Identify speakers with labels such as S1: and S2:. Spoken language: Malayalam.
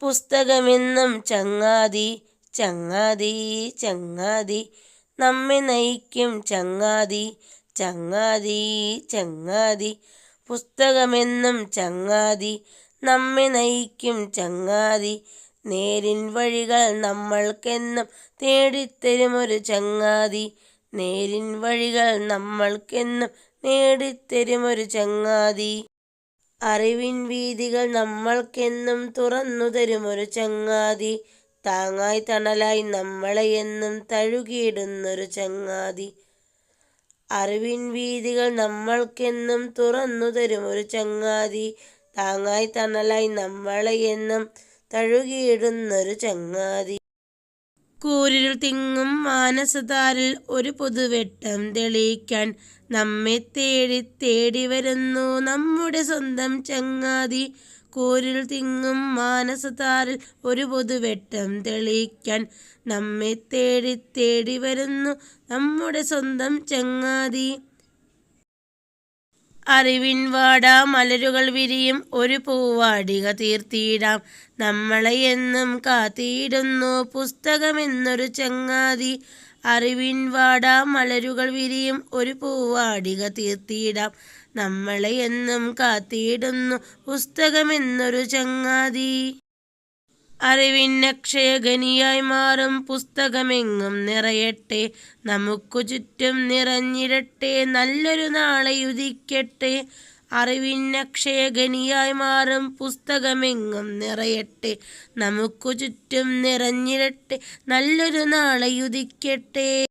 S1: പുസ്തകമെന്നും ചങ്ങാതി ചങ്ങാതി ചങ്ങാതി. നമ്മെ നയിക്കും ചങ്ങാതി ചങ്ങാതി ചങ്ങാതി. പുസ്തകമെന്നും ചങ്ങാതി നമ്മെ നയിക്കും ചങ്ങാതി. നേരിൻ വഴികൾ നമ്മൾക്കെന്നും തേടിത്തരുമൊരു ചങ്ങാതി. നേരിൻ വഴികൾ നമ്മൾക്കെന്നും നേടിത്തരുമൊരു ചങ്ങാതി. അറിവിൻ വീതികൾ നമ്മൾക്കെന്നും തുറന്നു തരുമൊരു ചങ്ങാതി. താങ്ങായി തണലായി നമ്മളെ എന്നും തഴുകിയിടുന്നൊരു ചങ്ങാതി. അറിവിൻ വീതികൾ നമ്മൾക്കെന്നും തുറന്നു ഒരു ചങ്ങാതി. താങ്ങായി തണലായി നമ്മളെ എന്നും തഴുകിയിടുന്നൊരു ചങ്ങാതി. കൂരിരുൾ തിങ്ങും മാനസതാരിൽ ഒരു പുതുവെട്ടം തെളിയിക്കാൻ നമ്മെ തേടി തേടി വരുന്നു നമ്മുടെ സ്വന്തം ചങ്ങാതി. കൂരിൽ തിങ്ങും മാനസതാരിൽ ഒരു പുതുവെട്ടം തെളിയിക്കാൻ നമ്മെ തേടി തേടി വരുന്നു നമ്മുടെ സ്വന്തം ചങ്ങാതി. അറിവിൻ വാടാ മലരുകൾ വിരിയും ഒരു പൂവാടിക തീർത്തിയിടാം നമ്മളെ എന്നും കാത്തിയിടുന്നു പുസ്തകമെന്നൊരു ചങ്ങാതി. അറിവിൻ വാടാ മലരുകൾ വിരിയും ഒരു പൂവാടിക തീർത്തിയിടാം നമ്മളെ എന്നും കാത്തിയിടുന്നു പുസ്തകമെന്നൊരു ചങ്ങാതി. അറിവിനക്ഷയഖനിയായി മാറും പുസ്തകമെങ്ങും നിറയട്ടെ. നമുക്കു ചുറ്റും നിറഞ്ഞിടട്ടെ. നല്ലൊരു നാളെ ഉദിക്കട്ടെ. അറിവിനക്ഷയഖനിയായി മാറും പുസ്തകമെങ്ങും നിറയട്ടെ. നമുക്കു ചുറ്റും നിറഞ്ഞിടട്ടെ. നല്ലൊരു നാളെ ഉദിക്കട്ടെ.